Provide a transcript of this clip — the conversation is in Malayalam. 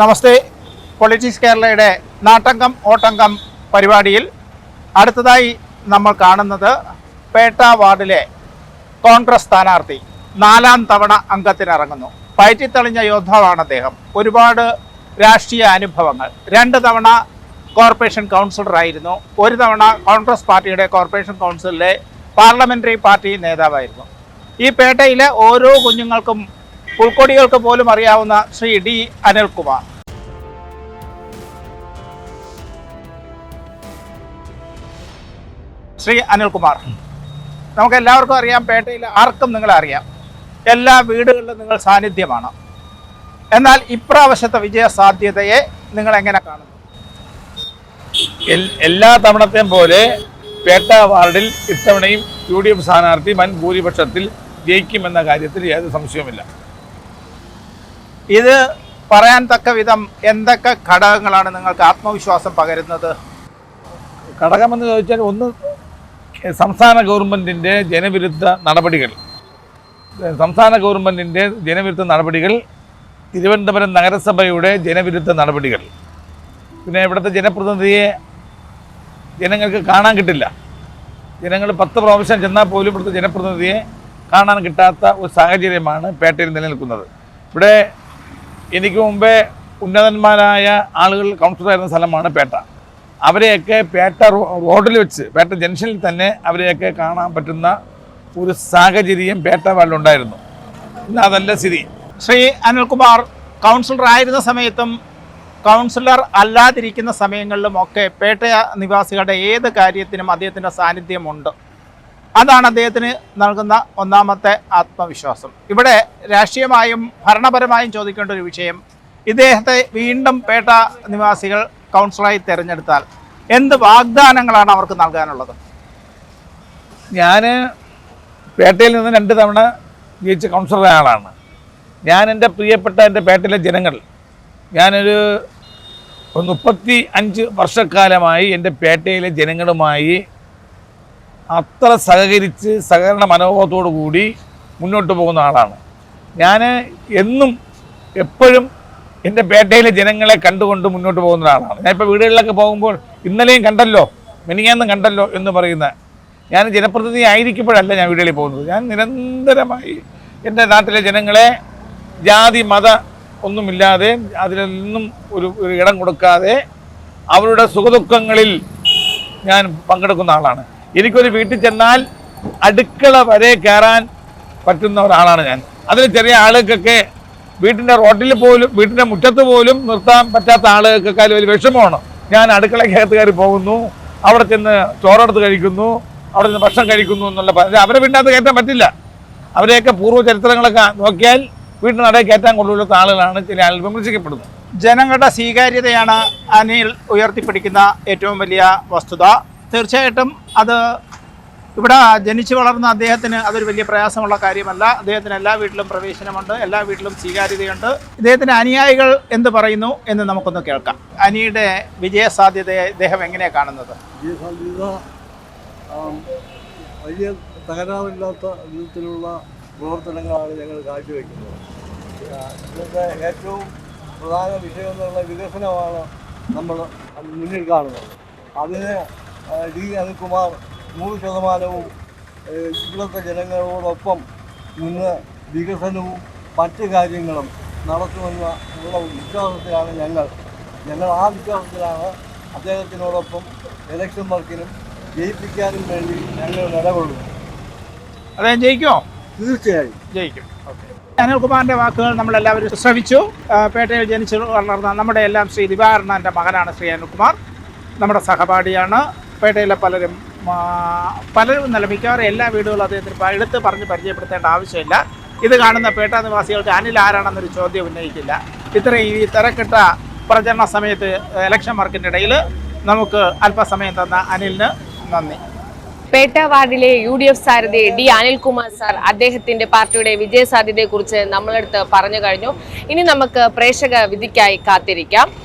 നമസ്തേ. പൊളിറ്റിക്സ് കേരളയുടെ നാട്ടങ്കം ഓട്ടങ്കം പരിപാടിയിൽ അടുത്തതായി നമ്മൾ കാണുന്നത് പേട്ട വാർഡിലെ കോൺഗ്രസ് സ്ഥാനാർത്ഥി നാലാം തവണ അംഗത്തിനിറങ്ങുന്നു. പയറ്റിത്തെളിഞ്ഞ യോദ്ധാവാണ് അദ്ദേഹം. ഒരുപാട് രാഷ്ട്രീയ അനുഭവങ്ങൾ. രണ്ട് തവണ കോർപ്പറേഷൻ കൗൺസിലറായിരുന്നു ഒരു തവണ കോൺഗ്രസ് പാർട്ടിയുടെ കോർപ്പറേഷൻ കൗൺസിലിലെ പാർലമെന്ററി പാർട്ടി നേതാവായിരുന്നു. ഈ പേട്ടയിലെ ഓരോ കുഞ്ഞുങ്ങൾക്കും പുൽക്കൊടികൾക്ക് പോലും അറിയാവുന്ന ശ്രീ ഡി അനിൽകുമാർ. ശ്രീ അനിൽകുമാർ നമുക്ക് എല്ലാവർക്കും അറിയാം പേട്ടയിൽ ആർക്കും നിങ്ങളെ അറിയാം എല്ലാ വീടുകളിലും നിങ്ങൾ സാന്നിധ്യമാണ്. എന്നാൽ ഇപ്രാവശ്യത്തെ വിജയ സാധ്യതയെ നിങ്ങൾ എങ്ങനെ കാണുന്നു എല്ലാ തവണത്തെയും പോലെ പേട്ട വാർഡിൽ ഇത്തവണയും യു ഡി എഫ് സ്ഥാനാർത്ഥി വൻ ഭൂരിപക്ഷത്തിൽ ജയിക്കുമെന്ന കാര്യത്തിൽ യാതൊരു സംശയവുമില്ല. ഇത് പറയാൻ തക്ക വിധം എന്തൊക്കെ ഘടകങ്ങളാണ് നിങ്ങൾക്ക് ആത്മവിശ്വാസം പകരുന്നത്? ഘടകമെന്ന് ചോദിച്ചാൽ ഒന്ന് സംസ്ഥാന ഗവൺമെന്റിന്റെ ജനവിരുദ്ധ നടപടികൾ. സംസ്ഥാന ഗവൺമെന്റിന്റെ ജനവിരുദ്ധ നടപടികൾ തിരുവനന്തപുരം നഗരസഭയുടെ ജനവിരുദ്ധ നടപടികൾ. പിന്നെ ഇവിടുത്തെ ജനപ്രതിനിധിയെ ജനങ്ങൾക്ക് കാണാൻ കിട്ടില്ല. ജനങ്ങൾ പത്ത് പ്രാവശ്യം ചെന്നാൽ പോലും ഇവിടുത്തെ ജനപ്രതിനിധിയെ കാണാൻ കിട്ടാത്ത ഒരു സാഹചര്യമാണ് പേട്ടയിൽ നിലനിൽക്കുന്നത്. ഇവിടെ എനിക്ക് മുമ്പേ ഉന്നതന്മാരായ ആളുകൾ കൗൺസിലറായിരുന്ന സ്ഥലമാണ് പേട്ട. അവരെയൊക്കെ പേട്ട റോഡിൽ വെച്ച് പേട്ട ജംഗ്ഷനിൽ തന്നെ അവരെയൊക്കെ കാണാൻ പറ്റുന്ന ഒരു സാഹചര്യം പേട്ട വാളിലുണ്ടായിരുന്നു ഇന്ന് അതല്ല സ്ഥിതി. ശ്രീ അനിൽകുമാർ കൗൺസിലർ ആയിരുന്ന സമയത്തും കൗൺസിലർ അല്ലാതിരിക്കുന്ന സമയങ്ങളിലും ഒക്കെ പേട്ട നിവാസികളുടെ ഏത് കാര്യത്തിനും അദ്ദേഹത്തിന്റെ സാന്നിധ്യമുണ്ട്. അതാണ് അദ്ദേഹത്തിന് നൽകുന്ന ഒന്നാമത്തെ ആത്മവിശ്വാസം. ഇവിടെ രാഷ്ട്രീയമായും ഭരണപരമായും ചോദിക്കേണ്ട ഒരു വിഷയം ഇദ്ദേഹത്തെ വീണ്ടും പേട്ട നിവാസികൾ കൗൺസിലായി തിരഞ്ഞെടുത്താൽ എന്ത് വാഗ്ദാനങ്ങളാണ് അവർക്ക് നൽകാനുള്ളത്? ഞാൻ പേട്ടയിൽ നിന്ന് രണ്ട് തവണ ജയിച്ച കൗൺസിലറായ ആളാണ്. ഞാൻ എന്റെ പ്രിയപ്പെട്ട എന്റെ പേട്ടയിലെ ജനങ്ങൾ ഞാനൊരു മുപ്പത്തി അഞ്ച് വർഷക്കാലമായി എന്റെ പേട്ടയിലെ ജനങ്ങളുമായി അത്ര സഹകരിച്ച് സഹകരണ മനോഭാവത്തോടു കൂടി മുന്നോട്ട് പോകുന്ന ആളാണ്. ഞാൻ എന്നും എപ്പോഴും എന്റെ പേട്ടയിലെ ജനങ്ങളെ കണ്ടുകൊണ്ട് മുന്നോട്ട് പോകുന്ന ഒരാളാണ്. ഞാൻ ഇപ്പോൾ വീടുകളിലൊക്കെ പോകുമ്പോൾ ഇന്നലെയും കണ്ടല്ലോ മിനിങ്ങാന്നും കണ്ടല്ലോ എന്ന് പറയുന്ന ഞാൻ ജനപ്രതിനിധി ആയിരിക്കുമ്പോഴല്ല ഞാൻ വീടുകളിൽ പോകുന്നത്. ഞാൻ നിരന്തരമായി എന്റെ നാട്ടിലെ ജനങ്ങളെ ജാതി മത ഒന്നുമില്ലാതെ അതിലൊന്നും ഒരു ഒരു ഇടം കൊടുക്കാതെ അവരുടെ സുഖദുഃഖങ്ങളിൽ ഞാൻ പങ്കെടുക്കുന്ന ആളാണ്. എനിക്കൊരു വീട്ടിൽ ചെന്നാൽ അടുക്കള വരെ കയറാൻ പറ്റുന്ന ഒരാളാണ് ഞാൻ. അതിൽ ചെറിയ ആളുകൾക്കൊക്കെ വീട്ടിന്റെ റോഡിൽ പോലും വീട്ടിന്റെ മുറ്റത്ത് പോലും നിർത്താൻ പറ്റാത്ത ആളുകൾക്കൊക്കെ വലിയ വിഷമമാണ്. ഞാൻ അടുക്കളയ്ക്കകത്ത് കയറി പോകുന്നു അവിടെ ചെന്ന് ചോറെടുത്ത് കഴിക്കുന്നു അവിടെ നിന്ന് ഭക്ഷണം കഴിക്കുന്നു എന്നുള്ള അവരെ വീട്ടിനകത്ത് കയറ്റാൻ പറ്റില്ല. അവരെയൊക്കെ പൂർവ ചരിത്രങ്ങളൊക്കെ നോക്കിയാൽ വീട്ടിൽ നടയിൽ കയറ്റാൻ കൊള്ളില്ലാത്ത ആളുകളാണ് ചില ആളുകൾ വിമർശിക്കപ്പെടുന്നത്. ജനങ്ങളുടെ സ്വീകാര്യതയാണ് അനിൽ ഉയർത്തിപ്പിടിക്കുന്ന ഏറ്റവും വലിയ വസ്തുത. തീർച്ചയായിട്ടും അത് ഇവിടെ ജനിച്ചു വളർന്ന അദ്ദേഹത്തിന് അതൊരു വലിയ പ്രയാസമുള്ള കാര്യമല്ല. അദ്ദേഹത്തിന് എല്ലാ വീട്ടിലും പ്രവേശനമുണ്ട് എല്ലാ വീട്ടിലും സ്വീകാര്യതയുണ്ട്. ഇദ്ദേഹത്തിന് അനുയായികൾ എന്ത് പറയുന്നു എന്ന് നമുക്കൊന്ന് കേൾക്കാം. അനിയുടെ വിജയ സാധ്യതയെ ഇദ്ദേഹം എങ്ങനെയാണ് കാണുന്നത്? വിജയസാധ്യത വലിയ തകരാറില്ലാത്ത വിധത്തിലുള്ള പ്രവർത്തനങ്ങളാണ് ഞങ്ങൾ കാഴ്ചവെക്കുന്നത്. ഇതിന്റെ ഏറ്റവും പ്രധാന വിഷയം എന്നുള്ള വികസനമാണ് നമ്മൾ മുന്നിൽ കാണുന്നത്. അതിന് ഡി അനിൽകുമാർ നൂറ് ശതമാനവും ഇവിടുത്തെ ജനങ്ങളോടൊപ്പം നിന്ന് വികസനവും മറ്റ് കാര്യങ്ങളും നടത്തുമെന്ന ഉള്ള വിശ്വാസത്തിലാണ് ഞങ്ങൾ. ഞങ്ങൾ ആ വിശ്വാസത്തിലാണ് അദ്ദേഹത്തിനോടൊപ്പം ഇലക്ഷൻ വർക്കിനും ജയിപ്പിക്കാനും വേണ്ടി ഞങ്ങൾ നിലകൊള്ളുന്നു അദ്ദേഹം ജയിക്കുമോ? തീർച്ചയായും. ജയിക്കും. അനിൽകുമാറിന്റെ വാക്കുകൾ നമ്മളെല്ലാവരും ശ്രവിച്ചു. പേട്ടയിൽ ജനിച്ചു വളർന്ന നമ്മുടെ എല്ലാം ശ്രീ ദിവാരണന്റെ മകനാണ് ശ്രീ അനിൽകുമാർ. നമ്മുടെ സഹപാഠിയാണ്. പേട്ടയിലെ പലരും പലരും എന്നല്ല മിക്കവാറും എല്ലാ വീടുകളും അദ്ദേഹത്തിന് എടുത്ത് പറഞ്ഞ് പരിചയപ്പെടുത്തേണ്ട ആവശ്യമില്ല. ഇത് കാണുന്ന പേട്ട നിവാസികൾക്ക് അനിൽ ആരാണെന്നൊരു ചോദ്യം ഉന്നയിക്കില്ല. ഇത്രയും ഈ തിരക്കിട്ട പ്രചരണ സമയത്ത് ഇലക്ഷൻ വർക്കിന്റെ ഇടയിൽ നമുക്ക് അല്പസമയം തന്ന അനിലിന് നന്ദി. പേട്ട വാർഡിലെ യു ഡി എഫ് സാരഥി ഡി അനിൽകുമാർ സാർ അദ്ദേഹത്തിന്റെ പാർട്ടിയുടെ വിജയ സാധ്യതയെക്കുറിച്ച് നമ്മളെടുത്ത് പറഞ്ഞു കഴിഞ്ഞു. ഇനി നമുക്ക് പ്രേക്ഷക വിധിക്കായി കാത്തിരിക്കാം.